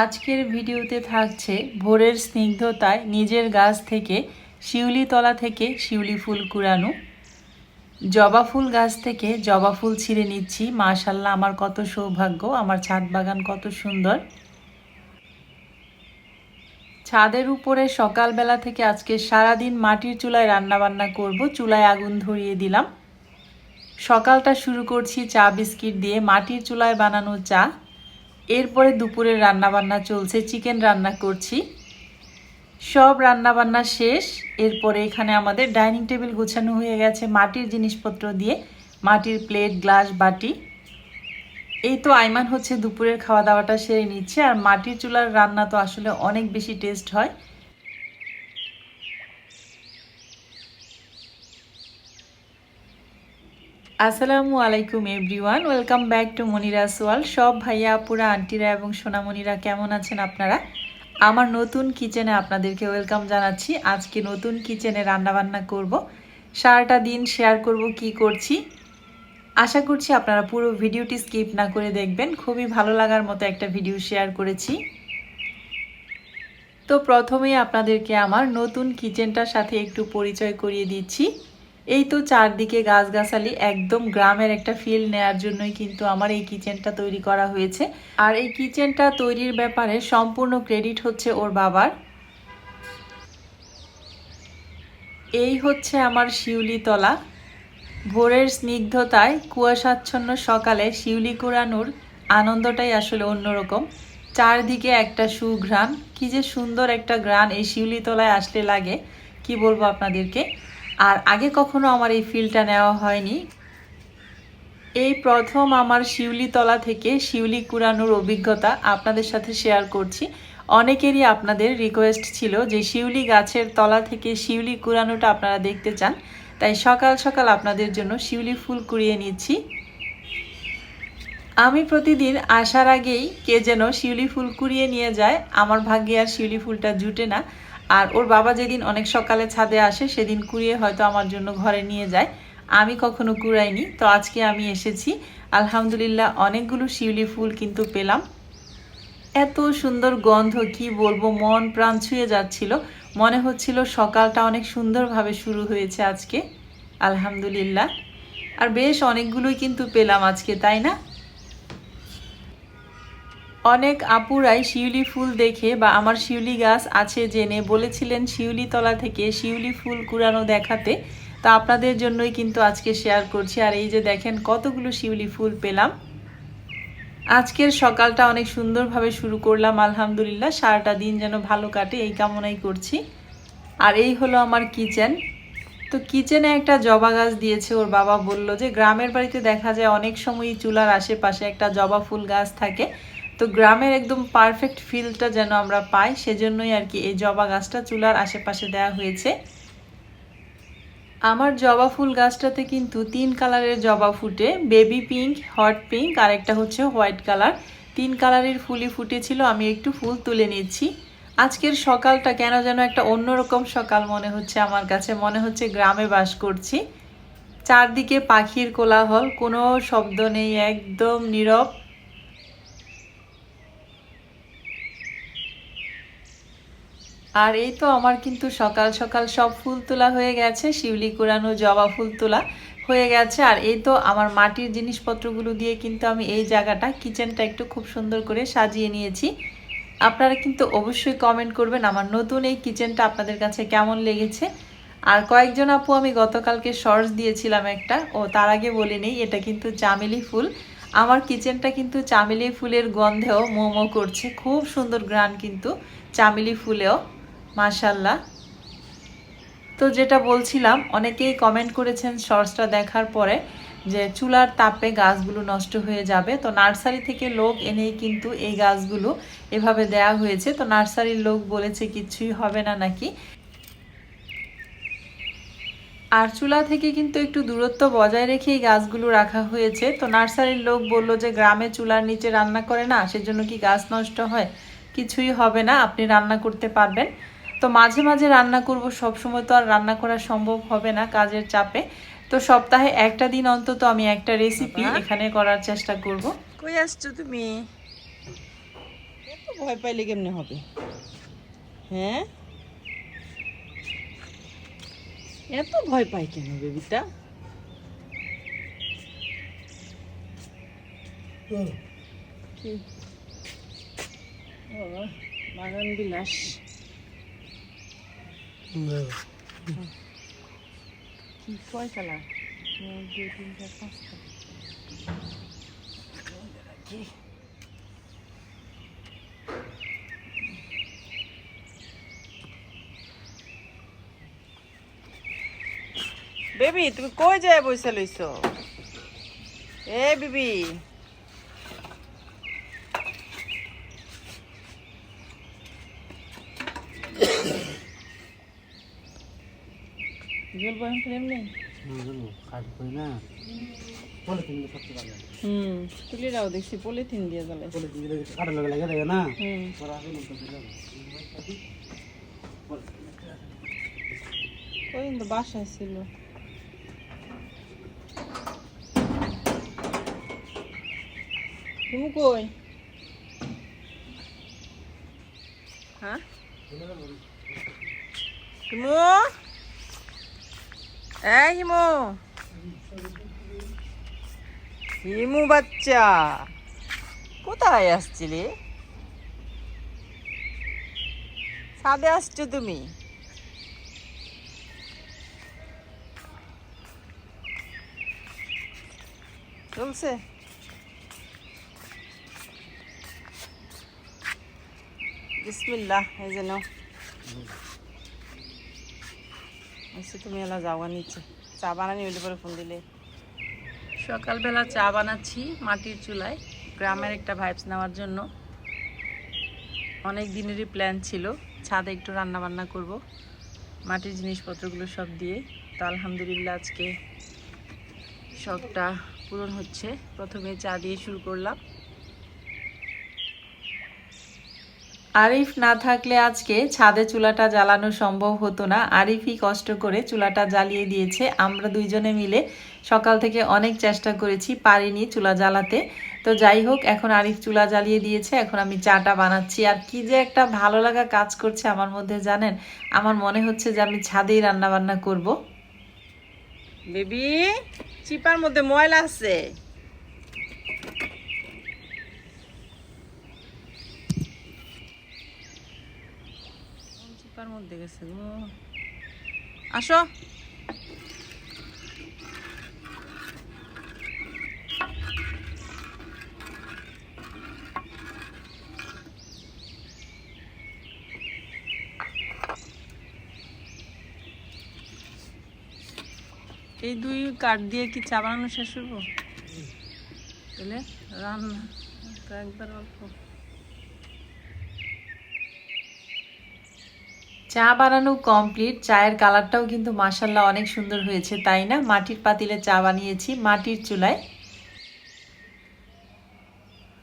আজকের ভিডিওতে থাকছে ভোরের স্নিগ্ধতায় নিজের গাছ থেকে শিউলি তলা থেকে শিউলি ফুল কুড়ানো। জবা ফুল গাছ থেকে জবা ফুল ছিঁড়ে নিচ্ছি। মাশাল্লাহ, আমার কত সৌভাগ্য, আমার ছাদ বাগান কত সুন্দর। ছাদের উপরে সকালবেলা থেকে আজকে সারাদিন মাটির চুলায় রান্নাবান্না করব, চুলায় আগুন ধরিয়ে দিলাম। সকালটা শুরু করছি চা বিস্কিট দিয়ে। মাটির চুলায় বানানো চা। এরপরে দুপুরের রান্নাবান্না চলছে, চিকেন রান্না করছি। সব রান্নাবান্না শেষ, এরপরে এখানে আমাদের ডাইনিং টেবিল গোছানো হয়ে গেছে মাটির জিনিসপত্র দিয়ে, মাটির প্লেট, গ্লাস, বাটি। এই তো আইমান হচ্ছে দুপুরের খাওয়া দাওয়াটা সেরে নিচ্ছে, আর মাটির চুলার রান্না তো আসলে অনেক বেশি টেস্ট হয়। আসসালামু আলাইকুম everyone welcome back to Monira Sowal সব ভাইয়া, আপুরা, আন্টিরা এবং সোনামণিরা কেমন আছেন আপনারা? আমার নতুন কিচেনে আপনাদেরকে ওয়েলকাম জানাচ্ছি। আজকে নতুন কিচেনে রান্নাবান্না করব। সারাটা দিন শেয়ার করব কি করছি। আশা করছি আপনারা পুরো ভিডিওটি স্কিপ না করে দেখবেন। খুবই ভালো লাগার মতো একটা ভিডিও শেয়ার করেছি। তো প্রথমেই আপনাদেরকে আমার নতুন কিচেনটার সাথে একটু পরিচয় করিয়ে দিচ্ছি। এই তো চারদিকে গাছগাছালি, একদম গ্রামের একটা ফিল নেয়ার জন্যই কিন্তু আমার এই কিচেনটা তৈরি করা হয়েছে। আর এই কিচেনটা তৈরির ব্যাপারে সম্পূর্ণ ক্রেডিট হচ্ছে ওর বাবার। এই হচ্ছে আমার শিউলি তলা ভোরের স্নিগ্ধতায় কুয়াশাচ্ছন্ন সকালে শিউলি কুড়ানোর আনন্দটাই আসলে অন্যরকম। চারদিকে একটা সুঘ্রাণ, কি যে সুন্দর একটা গ্রান এই শিউলি তলায় আসলে লাগে। কি বলব আপনাদেরকে? আর আগে কখনো আমার এই ফিলটা নেওয়া হয়নি। এই প্রথম আমার শিউলি তলা থেকে শিউলি কুড়ানোর অভিজ্ঞতা আপনাদের সাথে শেয়ার করছি। অনেকেরই আপনাদের রিকোয়েস্ট ছিল যে শিউলি গাছের তলা থেকে শিউলি কুড়ানোটা আপনারা দেখতে চান। তাই সকাল সকাল আপনাদের জন্য শিউলি ফুল কুড়িয়ে নিচ্ছি। আমি প্রতিদিন আসার আগেই কে যেন শিউলি ফুল কুড়িয়ে নিয়ে যায়। আমার ভাগ্যে আর শিউলি ফুলটা জুটে না। আর ওর বাবা যেদিন অনেক সকালে ছাদে আসে, সেদিন কুড়িয়ে হয়তো আমার জন্য ঘরে নিয়ে যায়। আমি কখনো কুড়াইনি। তো আজকে আমি এসেছি। আলহামদুলিল্লাহ অনেকগুলো শিউলি ফুল কিন্তু পেলাম। এত সুন্দর গন্ধ, কি বলব, মন প্রাণ ছুঁয়ে যাচ্ছিল। মনে হচ্ছিল সকালটা অনেক সুন্দরভাবে শুরু হয়েছে আজকে। আলহামদুলিল্লাহ। আর বেশ অনেকগুলোই কিন্তু পেলাম আজকে, তাই না? অনেক আপুরাই শিউলি ফুল দেখে বা আমার শিউলি গাছ আছে জেনে বলেছিলেন শিউলি তলা থেকে শিউলি ফুল কুড়ানো দেখাতে। তো আপনাদের জন্যই কিন্তু আজকে শেয়ার করছি। আর এই যে দেখেন কতগুলো শিউলি ফুল পেলাম। আজকের সকালটা অনেক সুন্দরভাবে শুরু করলাম, আলহামদুলিল্লাহ। সারাটা দিন যেন ভালো কাটে, এই কামনাই করছি। আর এই হলো আমার কিচেন। তো কিচেনে একটা জবা গাছ দিয়েছে, ওর বাবা বলল যে, গ্রামের বাড়িতে দেখা যায় অনেক সময়ই চুলার আশেপাশে একটা জবা ফুল গাছ থাকে। তো গ্রামের একদম পারফেক্ট ফিলটা যেন আমরা পাই, সেজন্যই আর কি এই জবা গাছটা চুলার আশেপাশে দেওয়া হয়েছে। আমার জবা ফুল গাছটাতে কিন্তু তিন কালারের জবা ফুটে বেবি পিঙ্ক হট পিঙ্ক আর একটা হচ্ছে হোয়াইট কালার তিন কালারের ফুলই ফুটেছিল, আমি একটু ফুল তুলে নিচ্ছি। আজকের সকালটা কেন যেন একটা অন্যরকম সকাল মনে হচ্ছে আমার কাছে, মনে হচ্ছে গ্রামে বাস করছি। চারদিকে পাখির কোলাহল, কোনো শব্দ নেই, একদম নীরব। আর এই তো আমার কিন্তু সকাল সকাল সব ফুল তোলা হয়ে গেছে, শিউলি কুড়ানো জবা ফুল তোলা হয়ে গেছে। আর এই তো আমার মাটির জিনিসপত্রগুলো দিয়ে কিন্তু আমি এই জায়গাটা কিচেনটা একটু খুব সুন্দর করে সাজিয়ে নিয়েছি। আপনারা কিন্তু অবশ্যই কমেন্ট করবেন আমার নতুন এই কিচেনটা আপনাদের কাছে কেমন লেগেছে। আর কয়েকজন আপু আমি গতকালকে শর্টস দিয়েছিলাম একটা, ও তার আগে বলে নেই, এটা কিন্তু চামেলি ফুল। আমার কিচেনটা কিন্তু চামেলি ফুলের গন্ধেও মোমো করছে, খুব সুন্দর গ্রান কিন্তু চামেলি ফুলেও। মাশাল্লাহ। তো যেটা বলছিলাম, অনেকেই কমেন্ট করেছেন শর্টসটা দেখার পরে যে চুলার তাপে গাছগুলো নষ্ট হয়ে যাবে। তো নার্সারি থেকে লোক এনেই কিন্তু এই গাছগুলো এভাবে দেয়া হয়েছে। তো নার্সারির লোক বলেছে কিছুই হবে না নাকি? আর চুলা থেকে কিন্তু একটু দূরত্ব বজায় রেখেই গাছগুলো রাখা হয়েছে। তো নার্সারির লোক বলল যে গ্রামে চুলার নিচে রান্না করে না, সেজন্য কি গাছ নষ্ট হয়? কিছুই হবে না, আপনি রান্না করতে পারবেন। তো মাঝে মাঝে রান্না করব সব সময় তো আর রান্না করা সম্ভব হবে না কাজের চাপে। তো সপ্তাহে একটা দিন অন্তত আমি একটা রেসিপি এখানে করার চেষ্টা করব। কই আসছো তুমি? ভয় পাইলে কেমনে হবে? হ্যাঁ? এত ভয় পাই কেন বেবিটা? কি ও বাগান বিলাস কি কয় কালার এক দুই তিন চার পাঁচটা কি বেবি তুমি কই যায় বসে লইছ? এ, বিবি। জল বয়াম ফেলেম নেই হুম তুলে দাও দেখছি পলিথিন দিয়ে জ্বালাই হুম। ওই তো বাসায় ছিল। তুমি কই? হ্যাঁ? হিমু এই হিমু। হিমু বাচ্চা কোথায় আসছিলে? ছাদে আসছো তুমি? চলছে। বিসমিল্লাহ এই যে আচ্ছা তুমি এলা যাওয়া নিচে। চা বানানি হইলে পরে ফোন দিলে। সকালবেলা চা বানাচ্ছি মাটির চুলায়। গ্রামের একটা ভাইবস নেওয়ার জন্য। অনেক দিনেরই প্ল্যান ছিল। ছাদে একটু রান্না বান্না করব। মাটির জিনিসপত্রগুলো সব দিয়ে। তো আলহামদুলিল্লাহ আজকে শখটা পূরণ হচ্ছে। প্রথমে চা দিয়ে শুরু করলাম। আরিফ না থাকলে আজকে ছাদে চুলাটা জ্বালানো সম্ভব হতো না। আরিফই কষ্ট করে চুলাটা জ্বালিয়ে দিয়েছে। আমরা দুইজনে মিলে সকাল থেকে অনেক চেষ্টা করেছি, পারিনি চুলা জ্বালাতে। তো যাই হোক, এখন আরিফ চুলা জ্বালিয়ে দিয়েছে। এখন আমি চাটা বানাচ্ছি। আর কি যে একটা ভালো লাগা কাজ করছে আমার মধ্যে, জানেন? আমার মনে হচ্ছে যে আমি ছাদেই রান্না বান্না করব। বেবি, চিপার মধ্যে ময়লা আছে কোন চিপার মধ্যে গেছে গো। আসো। এই দুই কাঠ দিয়ে কি চা বানানো শেষ করব তাহলে রান্না। একবার অল্প। চা বানানো কমপ্লিট চায়ের কালারটাও কিন্তু মাসাল্লাহ অনেক সুন্দর হয়েছে, তাই না? মাটির পাতিলে চা বানিয়েছি, মাটির চুলায়।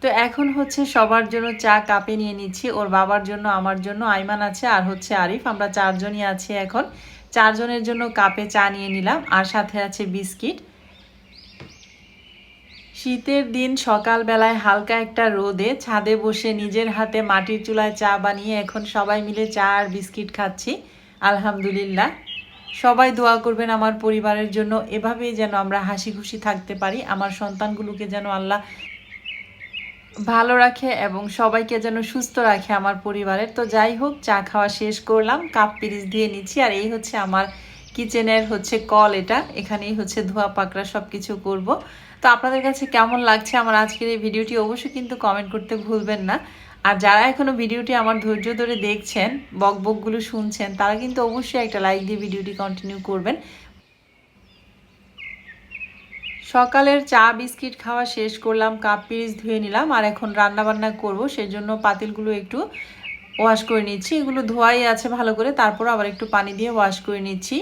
তো এখন হচ্ছে সবার জন্য চা কাপে নিয়ে নিচ্ছি, ওর বাবার জন্য, আমার জন্য, আইমান আছে, আর হচ্ছে আরিফ, আমরা চারজনই আছি এখন। চারজনের জন্য কাপে চা নিয়ে নিলাম, আর সাথে আছে বিস্কিট। শীতের দিন সকালবেলায় হালকা একটা রোদে ছাদে বসে নিজের হাতে মাটির চুলায় চা বানিয়ে এখন সবাই মিলে চা আর বিস্কিট খাচ্ছি। আলহামদুলিল্লাহ। সবাই দোয়া করবেন আমার পরিবারের জন্য, এভাবেই যেন আমরা হাসি খুশি থাকতে পারি, আমার সন্তানগুলোকে যেন আল্লাহ ভালো রাখে এবং সবাইকে যেন সুস্থ রাখে আমার পরিবারের। তো যাই হোক, চা খাওয়া শেষ করলাম, কাপ পিরিচ দিয়ে নিচ্ছি, আর এই হচ্ছে আমার কিচেনের হচ্ছে কল এটা, এখানেই হচ্ছে ধোয়া পাকড়া সব কিছু করব। তো আপনাদের কাছে কেমন লাগছে আমার আজকের এই ভিডিওটি অবশ্যই কিন্তু কমেন্ট করতে ভুলবেন না। আর যারা এখনও ভিডিওটি আমার ধৈর্য ধরে দেখছেন, বক বকগুলো শুনছেন, তারা কিন্তু অবশ্যই একটা লাইক দিয়ে ভিডিওটি কন্টিনিউ করবেন। সকালের চা, বিস্কিট খাওয়া শেষ করলাম কাপ পিরিচ ধুয়ে নিলাম, আর এখন রান্না বান্না করব, সেজন্য পাতিলগুলো একটু ওয়াশ করে নিচ্ছি। এগুলো ধোয়াই আছে ভালো করে, তারপর আবার একটু পানি দিয়ে ওয়াশ করে নিচ্ছি।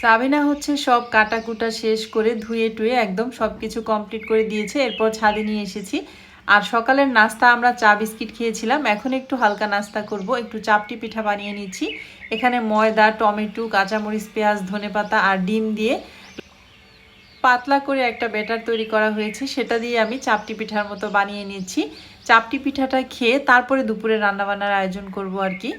সাবিনা হচ্ছে সব কাটাকুটা শেষ করে ধুয়ে টুয়ে একদম সব কিছু কমপ্লিট করে দিয়েছে, এরপর ছাদে নিয়ে এসেছি। আর সকালের নাস্তা আমরা চা বিস্কিট খেয়েছিলাম, এখন একটু হালকা নাস্তা করব, একটু চাপটি পিঠা বানিয়ে নিচ্ছি। এখানে ময়দা, টমেটো, কাঁচামরিচ, পেঁয়াজ, ধনেপাতা আর ডিম দিয়ে পাতলা করে একটা ব্যাটার তৈরি করা হয়েছে, সেটা দিয়ে আমি চাপটি পিঠার মতো বানিয়ে নিচ্ছি। চাপটি পিঠাটা খেয়ে তারপরে দুপুরে রান্নাবান্নার আয়োজন করব আর কি।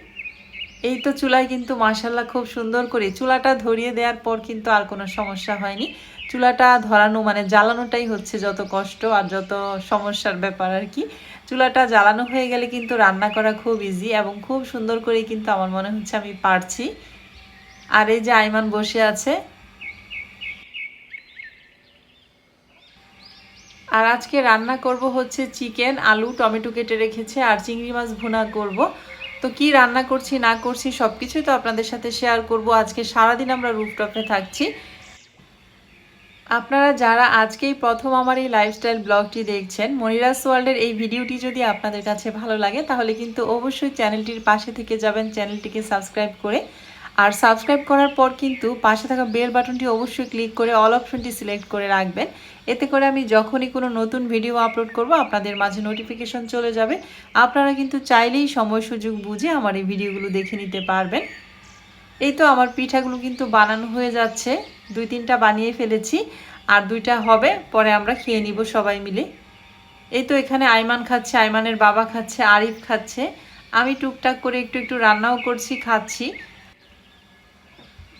এই তো চুলায় কিন্তু মাসাল্লাহ খুব সুন্দর করে চুলাটা ধরিয়ে দেওয়ার পর কিন্তু আর কোনো সমস্যা হয়নি। চুলাটা ধরানো মানে জ্বালানোটাই হচ্ছে যত কষ্ট আর যত সমস্যার ব্যাপার আর কি। চুলাটা জ্বালানো হয়ে গেলে কিন্তু রান্না করা খুব ইজি এবং খুব সুন্দর করে কিন্তু আমার মনে হচ্ছে আমি পারছি। আর এই যে আইমান বসে আছে। আর আজকে রান্না করব হচ্ছে চিকেন, আলু, টমেটো কেটে রেখেছে, আর চিংড়ি মাছ ভুনা করব। তো কি রান্না করছি, না করছি সব কিছুই তো আপনাদের সাথে শেয়ার করব। আজকে সারাদিন আমরা রুফটপে থাকছি। আপনারা যারা আজকেই প্রথম আমার এই লাইফস্টাইল ব্লগটি দেখছেন মনিরাস ওয়ার্ল্ডের এই ভিডিওটি যদি আপনাদের কাছে ভালো লাগে, তাহলে কিন্তু অবশ্যই চ্যানেলটির পাশে থেকে যাবেন চ্যানেলটিকে সাবস্ক্রাইব করে। আর সাবস্ক্রাইব করার পর কিন্তু পাশে থাকা বেল বাটনটি অবশ্যই ক্লিক করে অল অপশনটি সিলেক্ট করে রাখবেন। এতে করে আমি যখনই কোনো নতুন ভিডিও আপলোড করব, আপনাদের মাঝে নোটিফিকেশন চলে যাবে। আপনারা কিন্তু চাইলেই সময় সুযোগ বুঝে আমার এই ভিডিওগুলো দেখে নিতে পারবেন। এই তো আমার পিঠাগুলো কিন্তু বানানো হয়ে যাচ্ছে। দুই তিনটা বানিয়ে ফেলেছি। আর দুইটা হবে, পরে আমরা খেয়ে নিব সবাই মিলে। এই তো এখানে আইমান খাচ্ছে, আইমানের বাবা খাচ্ছে, আরিফ খাচ্ছে। আমি টুকটাক করে একটু একটু রান্নাও করছি, খাচ্ছি।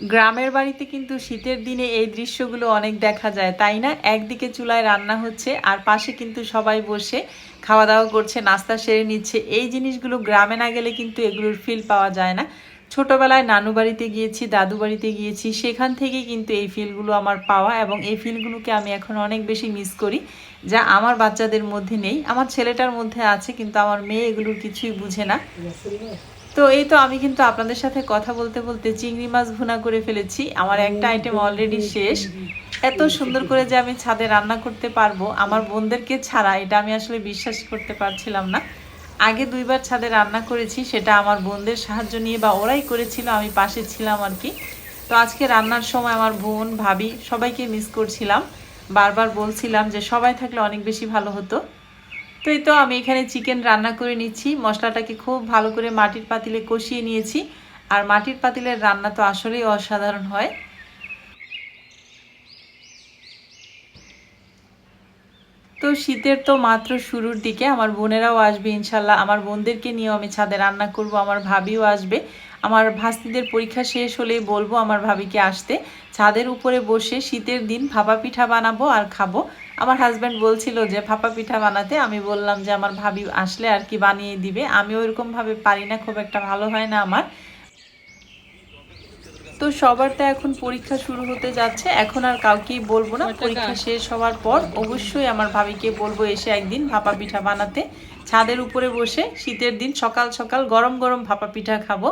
গ্রামের বাড়িতে কিন্তু শীতের দিনে এই দৃশ্যগুলো অনেক দেখা যায়, তাই না? একদিকে চুলায় রান্না হচ্ছে আর পাশে কিন্তু সবাই বসে খাওয়া দাওয়া করছে, নাস্তা সেরে নিচ্ছে। এই জিনিসগুলো গ্রামে না গেলে কিন্তু এগুলোর ফিল পাওয়া যায় না। ছোটবেলায় নানু বাড়িতে গিয়েছি, দাদু বাড়িতে গিয়েছি, সেখান থেকে কিন্তু এই ফিলগুলো আমার পাওয়া এবং এই ফিলগুলোকে আমি এখন অনেক বেশি মিস করি, যা আমার বাচ্চাদের মধ্যে নেই। আমার ছেলেটার মধ্যে আছে, কিন্তু আমার মেয়ে এগুলোর কিছুই বুঝে না। তো এই তো আমি কিন্তু আপনাদের সাথে কথা বলতে বলতে চিংড়ি মাছ ভুনা করে ফেলেছি। আমার একটা আইটেম অলরেডি শেষ। এত সুন্দর করে যে আমি ছাদে রান্না করতে পারব আমার বোনদেরকে ছাড়া এটা আমি আসলে বিশ্বাস করতে পারছিলাম না। আগে দুইবার ছাদে রান্না করেছি সেটা আমার বোনদের সাহায্য নিয়ে বা ওরাই করেছিল আমি পাশে ছিলাম আর কি। তো আজকে রান্নার সময় আমার বোন ভাবি সবাইকে মিস করছিলাম। বারবার বলছিলাম যে সবাই থাকলে অনেক বেশি ভালো হতো। তো এই তো, আমি এখানে চিকেন রান্না করে নিচ্ছি। মশলাটাকে খুব ভালো করে মাটির পাতিলে কষিয়ে নিয়েছি। আর মাটির পাতিলের রান্না তো আসলেই অসাধারণ হয়। তো শীতের তো মাত্র শুরুর দিকে, আমার বোনেরাও আসবে ইনশাল্লাহ। আমার বোনদেরকে নিয়েও আমি ছাদে রান্না করব, আমার ভাবিও আসবে। আমার ভাস্তিদের পরীক্ষা শেষ হলেই বলব আমার ভাবিকে আসতে। ছাদের উপরে বসে শীতের দিন ভাপা পিঠা বানাবো আর খাব। আমার হাজব্যান্ড বলছিল যে ভাপা পিঠা বানাতে। আমি বললাম যে আমার ভাবি আসলে আর কি বানিয়ে দিবে। আমি ওইরকমভাবে পারি না খুব একটা ভালো হয় না আমার। তো সবার তো এখন পরীক্ষা শুরু হতে যাচ্ছে এখন আর কাউকেই বলব না। পরীক্ষা শেষ হওয়ার পর অবশ্যই আমার ভাবিকে বলব এসে একদিন ভাপা পিঠা বানাতে। ছাদের উপরে বসে শীতের দিন সকাল সকাল গরম গরম ভাপা পিঠা খাব।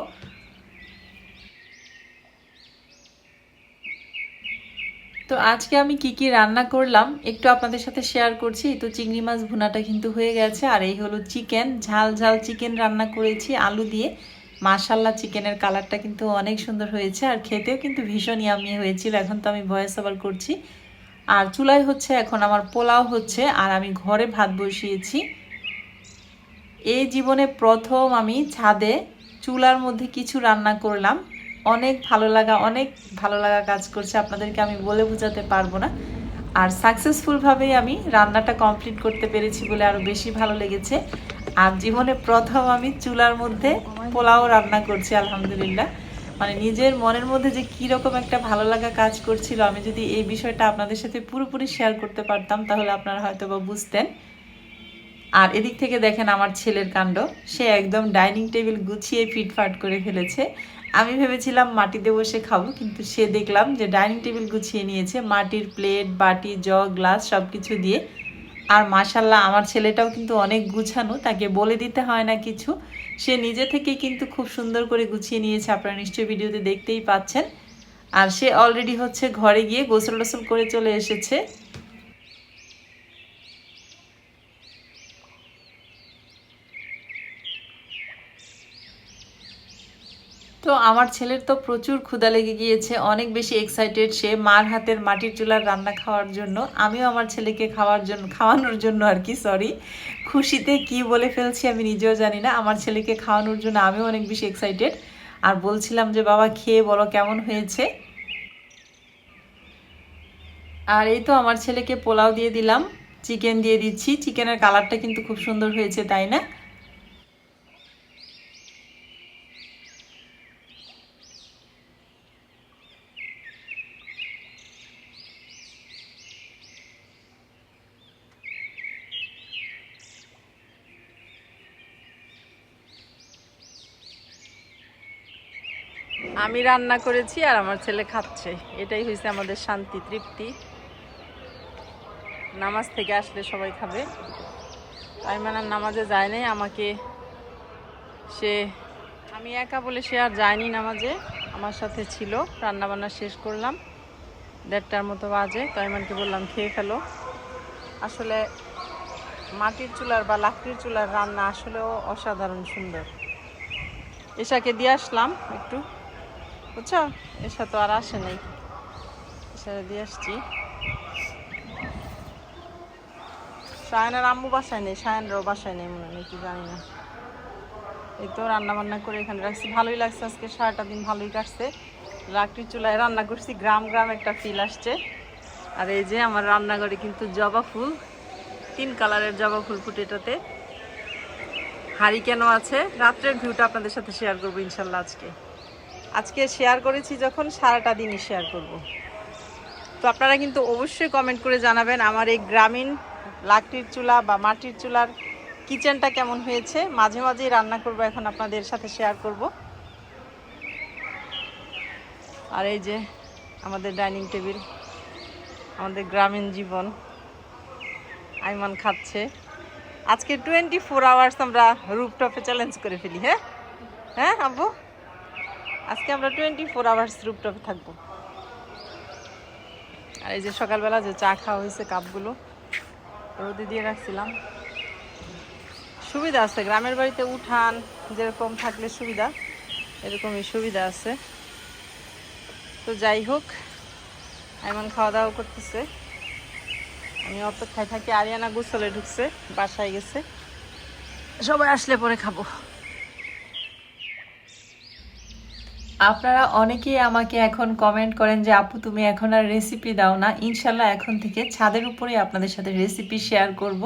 তো আজকে আমি কি কি রান্না করলাম একটু আপনাদের সাথে শেয়ার করছি। তো চিংড়ি মাছ ভুনাটা কিন্তু হয়ে গেছে, আর এই হলো চিকেন ঝাল ঝাল চিকেন রান্না করেছি আলু দিয়ে। মাশাল্লাহ চিকেনের কালারটা কিন্তু অনেক সুন্দর হয়েছে, আর খেতেও কিন্তু ভীষণ ইয়ামি হয়েছিল। এখন তো আমি ভয়েস ওভার করছি। আর চুলায় হচ্ছে এখন আমার পোলাও হচ্ছে, আর আমি ঘরে ভাত বসিয়েছি। এই জীবনে প্রথম আমি ছাদে চুলার মধ্যে কিছু রান্না করলাম। অনেক ভালো লাগা, অনেক ভালো লাগা কাজ করছে। আপনাদেরকে আমি বলে বোঝাতে পারব না। আর সাকসেসফুলভাবেই আমি রান্নাটা কমপ্লিট করতে পেরেছি বলে আরও বেশি ভালো লেগেছে। আর জীবনে প্রথম আমি চুলার মধ্যে পোলাও রান্না করছি, আলহামদুলিল্লাহ। মানে নিজের মনের মধ্যে যে কীরকম একটা ভালো লাগা কাজ করছিল, আমি যদি এই বিষয়টা আপনাদের সাথে পুরোপুরি শেয়ার করতে পারতাম, তাহলে আপনারা হয়তো বা বুঝতেন। আর এদিক থেকে দেখেন আমার ছেলের কাণ্ড। সে একদম ডাইনিং টেবিল গুছিয়ে ফিটফাট করে ফেলেছে। আমি ভেবেছিলাম মাটিতে বসে খাব, কিন্তু সে দেখলাম যে ডাইনিং টেবিল গুছিয়ে নিয়েছে, মাটির প্লেট, বাটি, জগ, গ্লাস সব কিছু দিয়ে। আর মাশাল্লাহ আমার ছেলেটাও কিন্তু অনেক গুছানো, তাকে বলে দিতে হয় না কিছু। সে নিজে থেকেই কিন্তু খুব সুন্দর করে গুছিয়ে নিয়েছে, আপনারা নিশ্চয়ই ভিডিওতে দেখতেই পাচ্ছেন। আর সে অলরেডি হচ্ছে ঘরে গিয়ে গোসল টোসল করে চলে এসেছে। তো আমার ছেলের তো প্রচুর ক্ষুদা লেগে গিয়েছে, অনেক বেশি এক্সাইটেড সে মার হাতের মাটির চুলার রান্না খাওয়ার জন্য। আমিও আমার ছেলেকে খাওয়ার জন্য, খাওয়ানোর জন্য আর কি সরি খুশিতে কি বলে ফেলছি আমি নিজেও জানি না, আমার ছেলেকে খাওয়ানোর জন্য আমিও অনেক বেশি এক্সাইটেড আর বলছিলাম যে, বাবা, খেয়ে বলো কেমন হয়েছে? আর এই তো আমার ছেলেকে পোলাও দিয়ে দিলাম, চিকেন দিয়ে দিচ্ছি। চিকেনের কালারটা কিন্তু খুব সুন্দর হয়েছে, তাই না? আমি রান্না করেছি আর আমার ছেলে খাচ্ছে। এটাই হয়েছে আমাদের শান্তি, তৃপ্তি। নামাজ থেকে আসলে সবাই খাবে। তাই মানে নামাজে যায় নাই, আমাকে সে আমি একা বলে সে আর যায়নি নামাজে। আমার সাথে ছিল রান্না বান্না শেষ করলাম। দেড়টার মতো বাজে, তাইমানকে বললাম, খেয়ে ফেলো। আসলে মাটির চুলার বা লাকড়ির চুলার রান্না আসলেও অসাধারণ সুন্দর। এসাকে দিয়ে আসলাম একটু। বুঝছ? এসা তো আর আসে নাই। এসা দিয়ে আসছি। সায়নের আম্মু বাসায় নেই, সায়নরাও বাসায় নেই মনে নেই কি জানি না। এই তো রান্না বান্না করে এখানে রাখছি। ভালোই লাগছে আজকে, সারাটা দিন ভালোই কাটছে। লাকড়ির চুলায় রান্না করছি, গ্রাম গ্রাম একটা ফিল আসছে। আর এই যে আমার রান্নাঘরে কিন্তু জবা ফুল, তিন কালারের জবা ফুল ফুটে এটাতে হাড়ি কেন আছে। রাত্রের ভিউটা আপনাদের সাথে শেয়ার করব ইনশাল্লাহ আজকে। আজকে শেয়ার করেছি যখন সারাটা দিনই শেয়ার করব। তো আপনারা কিন্তু অবশ্যই কমেন্ট করে জানাবেন আমার এই গ্রামীণ লাকড়ির চুলা বা মাটির চুলার কিচেনটা কেমন হয়েছে। মাঝে মাঝেই রান্না করব, এখন আপনাদের সাথে শেয়ার করব। আর এই যে আমাদের ডাইনিং টেবিল আমাদের গ্রামীণ জীবন, আইমান খাচ্ছে। আজকে টোয়েন্টি ফোর আওয়ার্স আমরা রুপটপে চ্যালেঞ্জ করে ফেলি হ্যাঁ? হ্যাঁ আব্বু? আজকে আমরা টোয়েন্টি ফোর আওয়ার্স রুপটপে থাকব। আর এই যে সকালবেলা যে চা খাওয়া হয়েছে কাপগুলো, রোদে দিয়ে রাখছিলাম। সুবিধা আছে, গ্রামের বাড়িতে উঠান যেরকম থাকলে সুবিধা, এরকমই সুবিধা আছে। তো যাই হোক এমন খাওয়া দাওয়া করতেছে। আমি অপেক্ষায় থাকি, আরিয়ানা গোসলে ঢুকছে, বাসায় গেছে। সবাই আসলে পরে খাব। আপনারা অনেকেই আমাকে এখন কমেন্ট করেন যে, আপু, তুমি এখন আর রেসিপি দাও না। ইনশাল্লাহ এখন থেকে ছাদের উপরেই আপনাদের সাথে রেসিপি শেয়ার করব।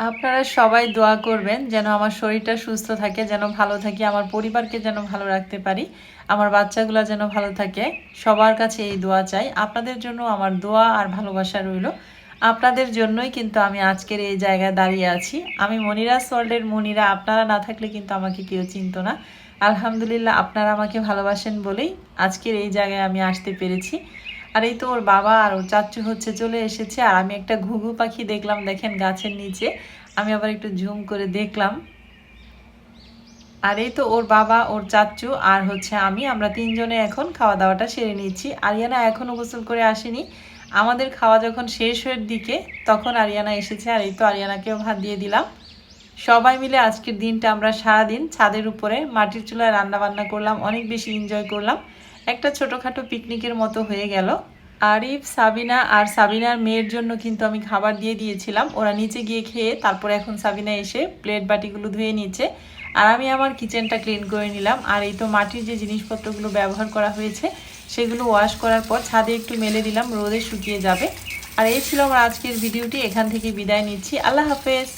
আপনারা সবাই দোয়া করবেন যেন আমার শরীরটা সুস্থ থাকে, যেন ভালো থাকি, আমার পরিবারকে যেন ভালো রাখতে পারি, আমার বাচ্চাগুলো যেন ভালো থাকে। সবার কাছে এই দোয়া চাই। আপনাদের জন্য আমার দোয়া আর ভালোবাসা রইল। আপনাদের জন্যই কিন্তু আমি আজকের এই জায়গায় দাঁড়িয়ে আছি। আমি মনিরা ওয়ার্ল্ডের মনিরা, আপনারা না থাকলে কিন্তু আমাকে কেউ চিনত না। আলহামদুলিল্লাহ, আপনারা আমাকে ভালোবাসেন বলেই আজকের এই জায়গায় আমি আসতে পেরেছি। আর এই তো ওর বাবা আর ওর চাচ্চু হচ্ছে চলে এসেছে, আর আমি একটা ঘুঘু পাখি দেখলাম, দেখেন গাছের নিচে। আমি আবার একটু ঝুম করে দেখলাম। আর এই তো ওর বাবা, ওর চাচু, আর হচ্ছে আমি, আমরা তিনজনে এখন খাওয়া দাওয়াটা সেরে নিচ্ছি। আরিয়ানা এখনও গোসল করে আসেনি। আমাদের খাওয়া যখন শেষ হওয়ার দিকে, তখন আরিয়ানা এসেছে, আর এই তো আরিয়ানাকেও ভাত দিয়ে দিলাম। সবাই মিলে আজকের দিনটা আমরা সারাদিন ছাদের উপরে মাটির চুলায় রান্না বান্না করলাম, অনেক বেশি এনজয় করলাম। একটা ছোটোখাটো পিকনিকের মতো হয়ে গেল। আরিফ, সাবিনা আর সাবিনার মেয়ের জন্য কিন্তু আমি খাবার দিয়ে দিয়েছিলাম। ওরা নিচে গিয়ে খেয়ে তারপর এখন সাবিনা এসে প্লেট বাটিগুলো ধুয়ে নিচ্ছে। আর আমি আমার কিচেনটা ক্লিন করে নিলাম। আর এই তো মাটির যে জিনিসপত্রগুলো ব্যবহার করা হয়েছে, সেগুলো ওয়াশ করার পর ছাদে একটু মেলে দিলাম, রোদে শুকিয়ে যাবে। আর এই ছিল আমার আজকের ভিডিওটি, এখান থেকে বিদায় নিচ্ছি। আল্লাহ হাফেজ!